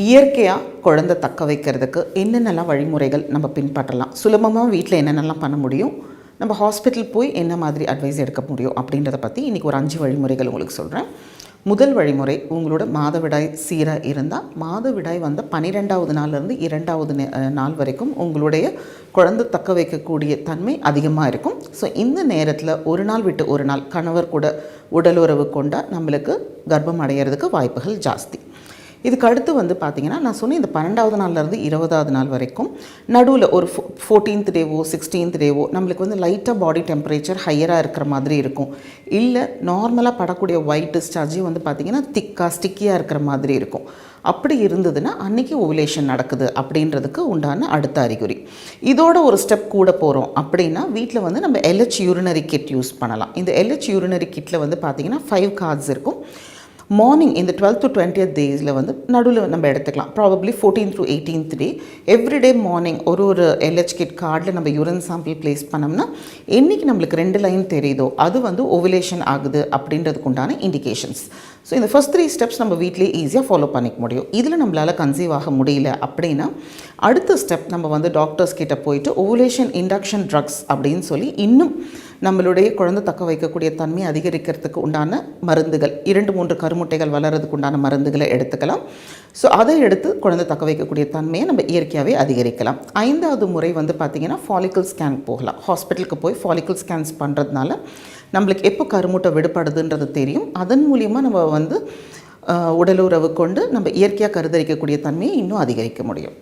இயற்கையாக குழந்தை தக்க வைக்கிறதுக்கு என்னென்னலாம் வழிமுறைகள் நம்ம பின்பற்றலாம்? சுலபமாக வீட்டில் என்னென்னலாம் பண்ண முடியும்? நம்ம ஹாஸ்பிட்டல் போய் என்ன மாதிரி அட்வைஸ் எடுக்க முடியும்? அப்படின்றத பற்றி இன்றைக்கி ஒரு அஞ்சு வழிமுறைகள் உங்களுக்கு சொல்கிறேன் முதல் வழிமுறை உங்களோட மாதவிடாய் சீராக இருந்தால் மாதவிடாய் வந்து பன்னிரெண்டாவது நாள்லேருந்து இரண்டாவது நே- நாள் வரைக்கும் உங்களுடைய குழந்தை தக்க வைக்கக்கூடிய தன்மை அதிகமாக இருக்கும். ஸோ இந்த நேரத்தில் ஒரு நாள் விட்டு ஒரு நாள் கணவர் கூட உடலுறவு கொண்டால் நம்மளுக்கு கர்ப்பம் அடையிறதுக்கு வாய்ப்புகள் ஜாஸ்தி. இதுக்கு அடுத்து வந்து பார்த்திங்கன்னா நான் சொன்னேன் இந்த பன்னெண்டாவது நாள்லேருந்து இருபதாவது நாள் வரைக்கும் நடுவில் ஒரு ஃபோ ஃபோர்டீன்த் டேவோ சிக்ஸ்டீன்த் டேவோ நம்மளுக்கு வந்து லைட்டாக பாடி டெம்பரேச்சர் ஹையராக இருக்கிற மாதிரி இருக்கும். இல்லை நார்மலாக படக்கூடிய ஒயிட் டிஸ்சார்ஜும் வந்து பார்த்திங்கன்னா திக்காக ஸ்டிக்கியாக இருக்கிற மாதிரி இருக்கும். அப்படி இருந்ததுன்னா அன்னைக்கு ஓவுலேஷன் நடக்குது அப்படின்றதுக்கு உண்டான அடுத்த அறிகுறி. இதோட ஒரு ஸ்டெப் கூட போகிறோம் அப்படின்னா வீட்டில் வந்து நம்ம எல்ஹெச் யூரினரி கிட் யூஸ் பண்ணலாம். இந்த எல்ஹெச் யூரினரி கிட்டில் வந்து பார்த்திங்கன்னா ஃபைவ் கார்ட்ஸ் இருக்கும். மார்னிங் இந்த டுவெல்த் டு டுவெண்ட்டியத் டேஸில் வந்து நடுவில் நம்ம எடுத்துக்கலாம். Probably fourteen to eighteenth day everyday morning ஒரு ஒரு எல்ஹெச் கிட் கார்டில் நம்ம யூரின் சாம்பிள் ப்ளேஸ் பண்ணோம்னா என்றைக்கு நம்மளுக்கு ரெண்டு லைன் தெரியுதோ அது வந்து ஓவிலேஷன் ஆகுது அப்படின்றதுக்கு உண்டான இண்டிகேஷன்ஸ் ஸோ இந்த ஃபஸ்ட் த்ரீ ஸ்டெப்ஸ் நம்ம வீட்லேயே ஈஸியாக ஃபாலோ பண்ணிக்க முடியும். இதில் நம்மளால் கன்சீவ் ஆக முடியல அப்படின்னா அடுத்த ஸ்டெப் நம்ம வந்து டாக்டர்ஸ் கிட்டே போயிட்டு ஓவுலேஷன் இண்டக்ஷன் ட்ரக்ஸ் அப்படின்னு சொல்லி இன்னும் நம்மளுடைய குழந்தை தக்க வைக்கக்கூடிய தன்மை அதிகரிக்கிறதுக்கு உண்டான மருந்துகள் இரண்டு மூன்று கருமுட்டைகள் வளர்கிறதுக்கு உண்டான மருந்துகளை எடுத்துக்கலாம். ஸோ அதை எடுத்து குழந்தை தக்க வைக்கக்கூடிய தன்மையை நம்ம இயற்கையாகவே அதிகரிக்கலாம். ஐந்தாவது முறை வந்து பார்த்திங்கன்னா ஃபாலிக்கல் ஸ்கேன் போகலாம். ஹாஸ்பிட்டலுக்கு போய் ஃபாலிக்கல் ஸ்கேன்ஸ் பண்ணுறதுனால நம்மளுக்கு எப்போ கருமூட்டை விடுபடுதுன்றது தெரியும். அதன் மூலியமாக நம்ம வந்து உடலுறவு கொண்டு நம்ம இயற்கையாக கருதரிக்கக்கூடிய தன்மையை இன்னும் அதிகரிக்க முடியும்.